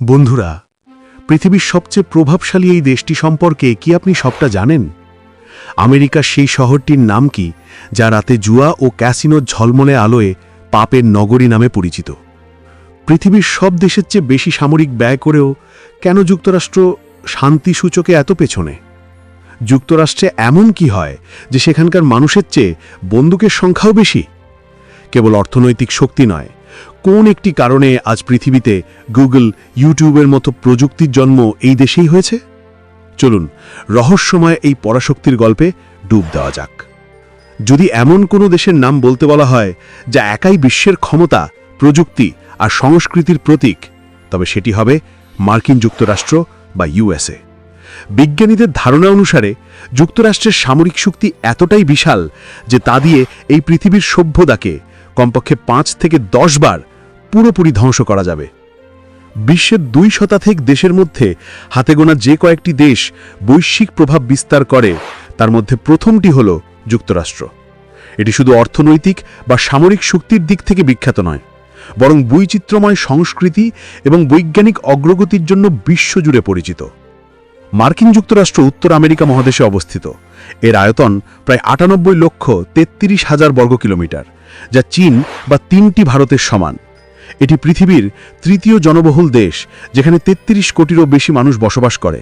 বন্ধুরা, পৃথিবীর সবচেয়ে প্রভাবশালী এই দেশটি সম্পর্কে কি আপনি সবটা জানেন? আমেরিকার সেই শহরটির নাম কি, যা রাতে জুয়া ও ক্যাসিনোর ঝলমলে আলোয় পাপের নগরী নামে পরিচিত? পৃথিবীর সব দেশের চেয়ে বেশি সামরিক ব্যয় করেও কেন যুক্তরাষ্ট্র শান্তি সূচকে এত পেছনে? যুক্তরাষ্ট্রে এমন কি হয় যে সেখানকার মানুষের চেয়ে বন্দুকের সংখ্যাও বেশি? কেবল অর্থনৈতিক শক্তি নয় কোন একটি কারণে আজ পৃথিবীতে গুগল, ইউটিউবের মতো প্রযুক্তির জন্ম এই দেশেই হয়েছে? চলুন, রহস্যময় এই পরাশক্তির গল্পে ডুব দেওয়া যাক। যদি এমন কোনো দেশের নাম বলতে বলা হয় যা একাই বিশ্বের ক্ষমতা, প্রযুক্তি আর সংস্কৃতির প্রতীক, তবে সেটি হবে মার্কিন যুক্তরাষ্ট্র বা ইউএসএ। বিজ্ঞানীদের ধারণা অনুসারে, যুক্তরাষ্ট্রের সামরিক শক্তি এতটাই বিশাল যে তা দিয়ে এই পৃথিবীর সভ্যতাকে কমপক্ষে পাঁচ থেকে দশ বার পুরোপুরি ধ্বংস করা যাবে। বিশ্বের দুই শতাধিক দেশের মধ্যে হাতে গোনা যে কয়েকটি দেশ বৈশ্বিক প্রভাব বিস্তার করে, তার মধ্যে প্রথমটি হল যুক্তরাষ্ট্র। এটি শুধু অর্থনৈতিক বা সামরিক শক্তির দিক থেকে বিখ্যাত নয়, বরং বৈচিত্র্যময় সংস্কৃতি এবং বৈজ্ঞানিক অগ্রগতির জন্য বিশ্বজুড়ে পরিচিত। মার্কিন যুক্তরাষ্ট্র উত্তর আমেরিকা মহাদেশে অবস্থিত। এর আয়তন প্রায় আটানব্বই লক্ষ তেত্রিশ হাজার বর্গ কিলোমিটার যা চীন বা তিনটি ভারতের সমান। এটি পৃথিবীর তৃতীয় জনবহুল দেশ, যেখানে ৩৩ কোটিরও বেশি মানুষ বসবাস করে।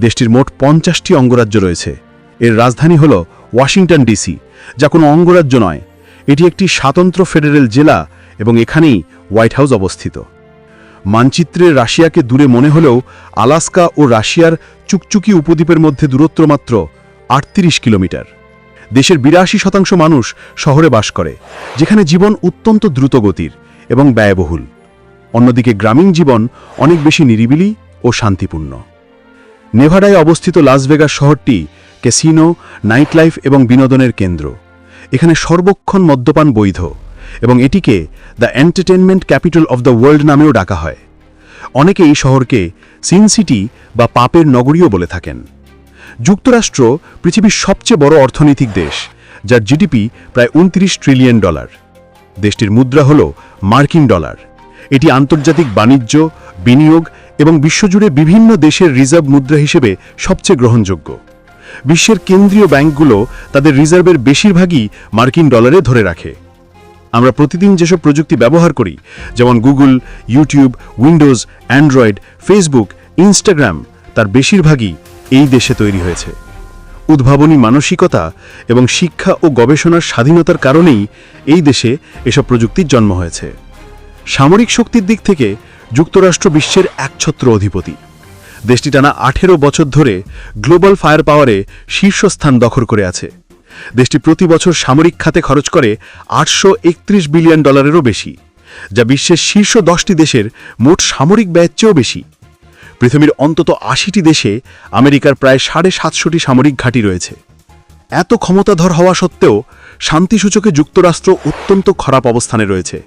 দেশটির মোট পঞ্চাশটি অঙ্গরাজ্য রয়েছে। এর রাজধানী হল ওয়াশিংটন ডিসি, যা কোনো অঙ্গরাজ্য নয়। এটি একটি স্বাতন্ত্র ফেডারেল জেলা এবং এখানেই হোয়াইট হাউস অবস্থিত। মানচিত্রে রাশিয়াকে দূরে মনে হলেও আলাস্কা ও রাশিয়ার চুকচুকি উপদ্বীপের মধ্যে দূরত্ব মাত্র আটত্রিশ কিলোমিটার। দেশের বিরাশি শতাংশ মানুষ শহরে বাস করে, যেখানে জীবন অত্যন্ত দ্রুতগতির। এবং ব্যয়বহুল। অন্যদিকে গ্রামীণ জীবন অনেক বেশি নিরিবিলি ও শান্তিপূর্ণ। নেভাডায় অবস্থিত লাস ভেগাস শহরটি ক্যাসিনো, নাইটলাইফ এবং বিনোদনের কেন্দ্র। এখানে সর্বক্ষণ মদ্যপান বৈধ এবং এটিকে the entertainment capital of the world নামেও ডাকা হয়। অনেকে এই শহরকে সিন সিটি বা পাপের নগরীও বলে থাকেন। যুক্তরাষ্ট্র পৃথিবীর সবচেয়ে বড় অর্থনৈতিক দেশ, যার জিডিপি প্রায় উনত্রিশ ট্রিলিয়ন ডলার। দেশটির মুদ্রা হল মার্কিন ডলার। এটি আন্তর্জাতিক বাণিজ্য, বিনিয়োগ এবং বিশ্বজুড়ে বিভিন্ন দেশের রিজার্ভ মুদ্রা হিসেবে সবচেয়ে গ্রহণযোগ্য। বিশ্বের কেন্দ্রীয় ব্যাংকগুলো তাদের রিজার্ভের বেশিরভাগই মার্কিন ডলারে ধরে রাখে। আমরা প্রতিদিন যেসব প্রযুক্তি ব্যবহার করি, যেমন Google, YouTube, Windows, Android, Facebook, Instagram, তার বেশিরভাগই এই দেশে তৈরি হয়েছে। উদ্ভাবনী মানসিকতা এবং শিক্ষা ও গবেষণার স্বাধীনতার কারণেই এই দেশে এসব প্রযুক্তির জন্ম হয়েছে। সামরিক শক্তির দিক থেকে যুক্তরাষ্ট্র বিশ্বের একছত্র অধিপতি। দেশটি টানা আঠেরো বছর ধরে গ্লোবাল ফায়ার পাওয়ারে শীর্ষস্থান দখল করে আছে। দেশটি প্রতি বছর সামরিক খাতে খরচ করে আটশো একত্রিশ বিলিয়ন ডলারেরও বেশি, যা বিশ্বের শীর্ষ দশটি দেশের মোট সামরিক ব্যয়ের চেয়েও বেশি। পৃথিবীর অন্তত আশিটি দেশে আমেরিকার প্রায় সাড়ে সাতশোটি সামরিক ঘাঁটি রয়েছে। এত ক্ষমতাধর হওয়া সত্ত্বেও শান্তিসূচকে যুক্তরাষ্ট্র অত্যন্ত খারাপ অবস্থানে রয়েছে।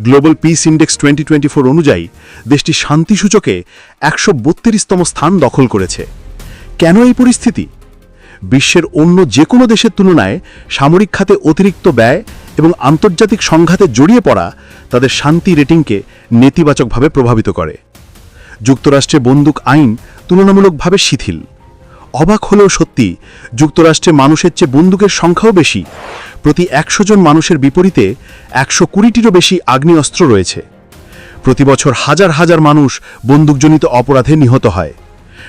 Global peace index twenty twenty four অনুযায়ী দেশটি শান্তিসূচকে একশো বত্রিশতম স্থান দখল করেছে। কেন এই পরিস্থিতি? বিশ্বের অন্য যে কোনো দেশের তুলনায় সামরিক খাতে অতিরিক্ত ব্যয় এবং আন্তর্জাতিক সংঘাতে জড়িয়ে পড়া তাদের শান্তি রেটিংকে নেতিবাচকভাবে প্রভাবিত করে। যুক্তরাষ্ট্রে বন্দুক আইন তুলনামূলকভাবে শিথিল। অবাক হলেও সত্যি, যুক্তরাষ্ট্রে মানুষের চেয়ে বন্দুকের সংখ্যাও বেশি। প্রতি একশো জন মানুষের বিপরীতে একশো কুড়িটিরও বেশি আগ্নেয়াস্ত্র রয়েছে। প্রতি বছর হাজার হাজার মানুষ বন্দুকজনিত অপরাধে নিহত হয়।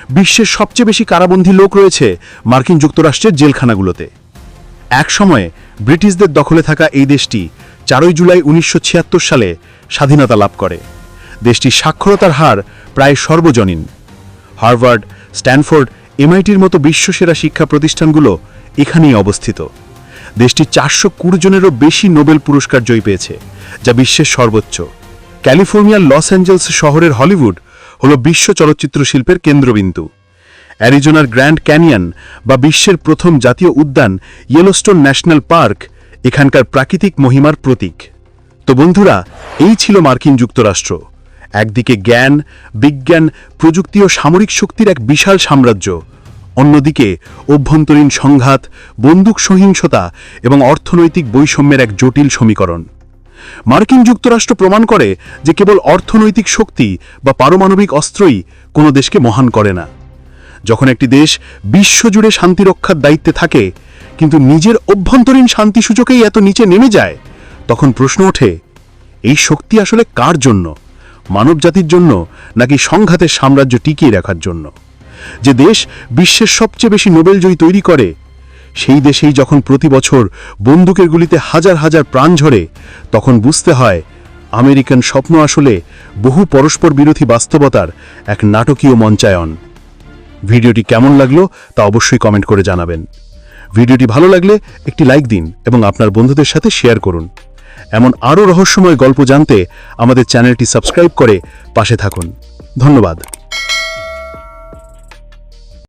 বিশ্বের সবচেয়ে বেশি কারাবন্দী লোক রয়েছে মার্কিন যুক্তরাষ্ট্রের জেলখানাগুলোতে। এক সময়ে ব্রিটিশদের দখলে থাকা এই দেশটি চারই জুলাই উনিশশো ছিয়াত্তর সালে স্বাধীনতা লাভ করে। দেশটির সাক্ষরতার হার প্রায় সর্বজনীন। হার্ভার্ড, স্ট্যানফোর্ড, এমআইটির মতো বিশ্বসেরা শিক্ষা প্রতিষ্ঠানগুলো এখানেই অবস্থিত। দেশটি চারশো কুড়ি জনেরও বেশি নোবেল পুরস্কার জয়ী পেয়েছে, যা বিশ্বের সর্বোচ্চ। ক্যালিফোর্নিয়ার লস অ্যাঞ্জেলস শহরের হলিউড হল বিশ্ব চলচ্চিত্র শিল্পের কেন্দ্রবিন্দু। অ্যারিজোনার গ্র্যান্ড ক্যানিয়ন বা বিশ্বের প্রথম জাতীয় উদ্যান ইয়েলোস্টোন ন্যাশনাল পার্ক এখানকার প্রাকৃতিক মহিমার প্রতীক। তো বন্ধুরা, এই ছিল মার্কিন যুক্তরাষ্ট্র। একদিকে জ্ঞান, বিজ্ঞান, প্রযুক্তি ও সামরিক শক্তির এক বিশাল সাম্রাজ্য। অন্যদিকে অভ্যন্তরীণ সংঘাত, বন্দুক সহিংসতা এবং অর্থনৈতিক বৈষম্যের এক জটিল সমীকরণ। মার্কিন যুক্তরাষ্ট্র প্রমাণ করে যে কেবল অর্থনৈতিক শক্তি বা পারমাণবিক অস্ত্রই কোনো দেশকে মহান করে না। যখন একটি দেশ বিশ্বজুড়ে শান্তি রক্ষার দায়িত্বে থাকে, কিন্তু নিজের অভ্যন্তরীণ শান্তি সূচকেই এত নিচে নেমে যায়, তখন প্রশ্ন ওঠে, এই শক্তি আসলে কার জন্য? মানবজাতির জন্য নাকি সংঘাতের সাম্রাজ্য টিকিয়ে রাখার জন্য। যে দেশ বিশ্বের সবচেয়ে বেশি নোবেলজয়ী তৈরি করে, সেই দেশেই যখন প্রতি বছর বন্দুকের গুলিতে হাজার হাজার প্রাণ ঝরে, তখন বুঝতে হয় আমেরিকান স্বপ্ন আসলে বহু পরস্পর বিরোধী বাস্তবতার এক নাটকীয় মঞ্চায়ন। ভিডিওটি কেমন লাগল তা অবশ্যই কমেন্ট করে জানাবেন। ভিডিওটি ভালো লাগলে একটি লাইক দিন এবং আপনার বন্ধুদের সাথে শেয়ার করুন। এমন আরও রহস্যময় গল্প জানতে আমাদের চ্যানেলটি সাবস্ক্রাইব করে পাশে থাকুন। ধন্যবাদ।